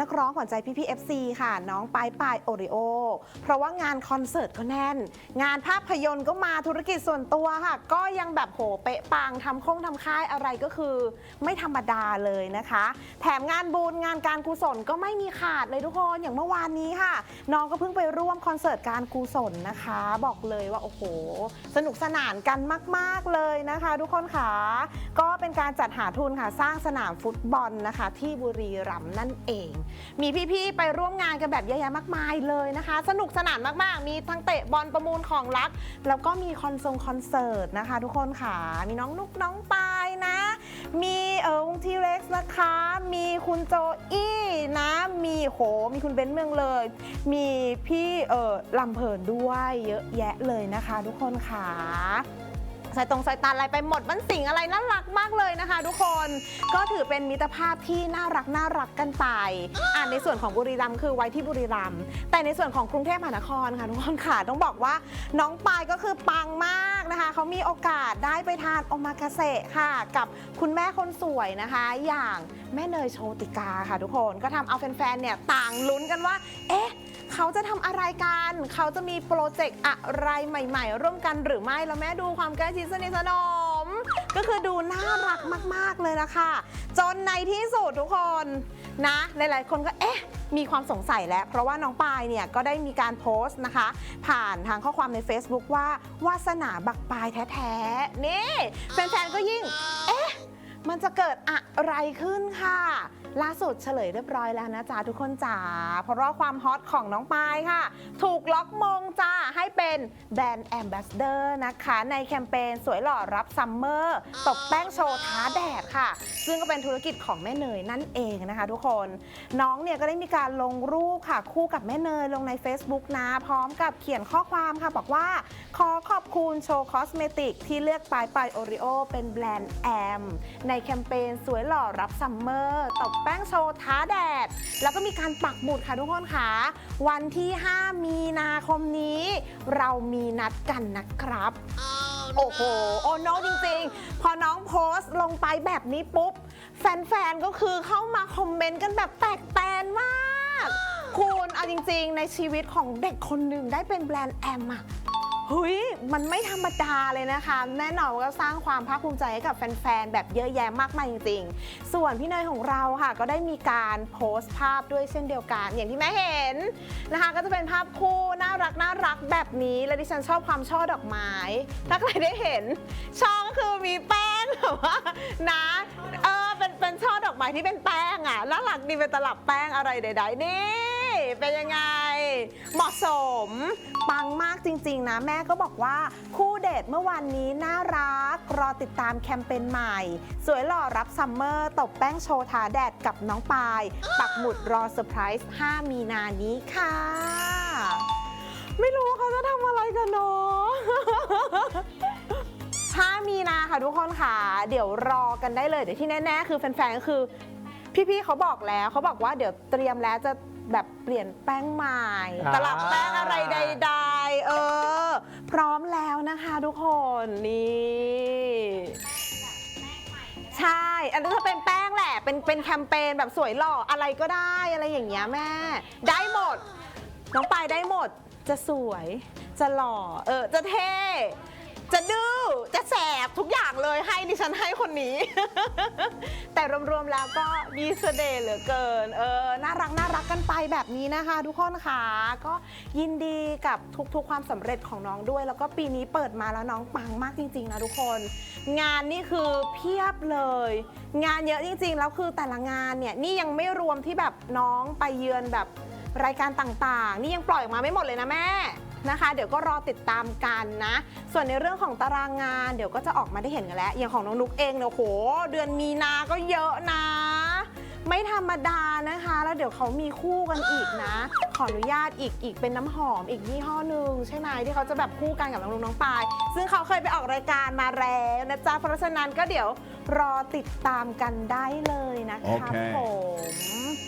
นักร้องขวัญใจพี่พี่เอฟซีค่ะ น้องปายปายโอริโอ เพราะว่างานคอนเสิร์ตก็แน่น งานภาพยนตร์ก็มาธุรกิจส่วนตัวค่ะ ก็ยังแบบโหเป๊ะปังทำโค้งทำค่ายอะไรก็คือ ไม่ธรรมดาเลยนะคะ แถมงานบุญงานการกุศลก็ไม่มีขาดเลยทุกคนอย่างเมื่อวานนี้ค่ะ น้องก็เพิ่งไปร่วมคอนเสิร์ตการกุศลนะคะ บอกเลยว่าโอ้โห สนุกสนานกันมาก ๆเลยนะคะ ทุกคนค่ะก็เป็นการจัดหาทุนค่ะสร้างสนามฟุตบอลนะคะ ที่บุรีรัมย์นั่นเองมีพี่ๆไปร่วมงานกันแบบเยอะแยะมากมายเลยนะคะ สนุกสนานมากๆ มีทั้งเตะบอลประมูลของรัก แล้วก็มีคอนเสิร์ตคอนเสิร์ตนะคะ ทุกคนค่ะ มีน้องนุกน้องปายนะ มีเออวงทีเร็กซ์นะคะ มีคุณโจอี้นะ มีโห มีคุณเบนซ์เมืองเลย มีพี่เออลำเพลินด้วยเยอะแยะเลยนะคะ ทุกคนค่ะ สายตรงสายตาอะไรไปหมดมันสิ่งอะไรน่ารักมากเลยนะคะ ทุกคนก็ถือเป็นมิตรภาพที่น่ารักน่ารักกันไปอ่าในส่วนของบุรีรัมย์คือไว้ที่บุรีรัมย์แต่ในส่วนของกรุงเทพมหานครค่ะทุกคนค่ะต้องบอกว่าน้องปายก็คือปังมากนะคะเขามีโอกาสได้ไปทานโอมากาเสะค่ะ กับคุณแม่คนสวยนะคะ อย่างแม่เนยโชติกาค่ะ ทุกคนก็ทำเอาแฟนๆเนี่ยต่างลุ้นกันว่า เอ๊ะ เขาจะทำอะไรกัน เขาจะมีโปรเจกต์อะไรใหม่ๆ ร่วมกันหรือไม่ แล้วแม่ดูความใกล้ชิดสนิทสนม ก็คือดูน่ารักมากๆเลยละค่ะ จนในที่สุดทุกคนนะ หลายๆ คนก็เอ๊ะมีความสงสัยแล้ว เพราะว่าน้องปายเนี่ยก็ได้มีการโพสต์นะคะ ผ่านทางข้อความใน Facebook ว่าวาสนาบักปายแท้ๆนี่แฟนๆก็ยิ่ง เอ๊ะมันจะเกิดอะไรขึ้นค่ะ ล่าสุดเฉลยเรียบร้อยแล้วนะจ๊ะทุกคนจ๋าเพราะว่าความฮอตของน้องปายค่ะ ถูกล็อกมงจ้าให้เป็นแบรนด์แอมบาสเดอร์นะคะ ในแคมเปญสวยหล่อรับซัมเมอร์ตบแป้งโชว์ท้าแดด ค่ะ ซึ่งก็เป็นธุรกิจของแม่เนยนั่นเองนะคะ ทุกคนน้องเนี่ยก็ได้มีการลงรูปค่ะ คู่กับแม่เนยลงใน Facebook นะ พร้อมกับเขียนข้อความค่ะ บอกว่า ขอขอบคุณโชว์คอสเมติกที่เลือกปลายปลายโอริโอเป็นแบรนด์แอม ในแคมเปญสวยหล่อรับซัมเมอร์ตบแป้งโชว์ท้าแดด แล้วก็มีการปักหมุดค่ะทุกคนค่ะ วันที่ 5 มีนาคมนี้ เรามีนัดกันนะครับ โอ้โห โอ้โนจริงๆ พอน้องโพสต์ลงไปแบบนี้ปุ๊บ แฟนๆ ก็คือเข้ามาคอมเมนต์กันแบบแตกแตนมาก คุณเอาจริงๆ ในชีวิตของเด็กคนหนึ่งได้เป็นแบรนด์แอมอะ เฮ้ย มันไม่ธรรมดาเลยนะคะ แน่นอนว่าก็สร้างความภาคภูมิใจให้กับแฟนๆ แบบเยอะแยะมากมายจริงๆ ส่วนพี่เนยของเราค่ะ ก็ได้มีการโพสต์ภาพด้วยเช่นเดียวกัน อย่างที่แม่เห็นนะคะ ก็จะเป็นภาพคู่น่ารักน่ารักแบบนี้ และดิฉันชอบความช่อดอกไม้ ถ้าใครได้เห็น ช่อก็คือมีแป้งแบบว่านะเออเป็นเป็นช่อดอกไม้ที่เป็นแป้งอะน่ารักดีเป็นตลับแป้งอะไรใดๆนี่ เป็นยังไง เหมาะสม ปังมากจริง ๆ นะ แม่ก็บอกว่า คู่เดทเมื่อวานนี้น่ารัก รอติดตามแคมเปญใหม่ สวยหล่อรับซัมเมอร์ตบแป้งโชว์ทาแดดกับน้องปาย ปักหมุดรอเซอร์ไพรส์5มีนานี้ค่ะ ไม่รู้ว่าเขาจะทำอะไรกันเนาะ5มีนาค่ะทุกคนค่ะ เดี๋ยวรอกันได้เลย เดี๋ยวที่แน่ ๆ คือแฟนๆก็คือพี่ ๆ เขาบอกแล้วเขาบอกว่าเดี๋ยวเตรียมแล้วจะแบบเปลี่ยนแป้งใหม่ อ่า ตลับแป้งอะไรใดๆ เออ พร้อมแล้วนะคะทุกคนนี่ใช่ อันนี้จะเป็นแป้งแหละ เป็นเป็นแคมเปญแบบสวยหล่ออะไรก็ได้อะไรอย่างเงี้ยแม่ ได้หมด น้องปายได้หมด จะสวย จะหล่อ เออ จะเท่ จะดื้อ ดิฉันให้คนนี้ แต่รวมๆแล้วก็มีเสน่ห์เหลือเกิน เออ น่ารักน่ารักกันไปแบบนี้นะคะ ทุกคนค่ะก็ยินดีกับทุกๆความสำเร็จของน้องด้วย แล้วก็ปีนี้เปิดมาแล้วน้องปังมากจริงๆนะทุกคน งานนี่คือเพียบเลย งานเยอะจริงๆแล้วคือแต่ละงานเนี่ยนี่ยังไม่รวมที่แบบน้องไปเยือนแบบรายการต่างๆ นี่ยังปล่อยออกมาไม่หมดเลยนะแม่ นะคะ เดี๋ยวก็รอติดตามกันนะ ส่วนในเรื่องของตารางงานเดี๋ยวก็จะออกมาได้เห็นกันแล้ว อย่างของน้องนุกเองเนี่ยโห เดือนมีนาก็เยอะนะ ไม่ธรรมดานะคะ แล้วเดี๋ยวเขามีคู่กันอีกนะ ขออนุญาตอีกอีกเป็นน้ำหอมอีกยี่ห้อหนึ่งใช่ไหมที่เขาจะแบบคู่กันกับน้องนุกน้องปาย ซึ่งเขาเคยไปออกรายการมาแล้วนะจ๊ะเพราะฉะนั้นก็เดี๋ยวรอติดตามกันได้เลยนะคะโอเคผม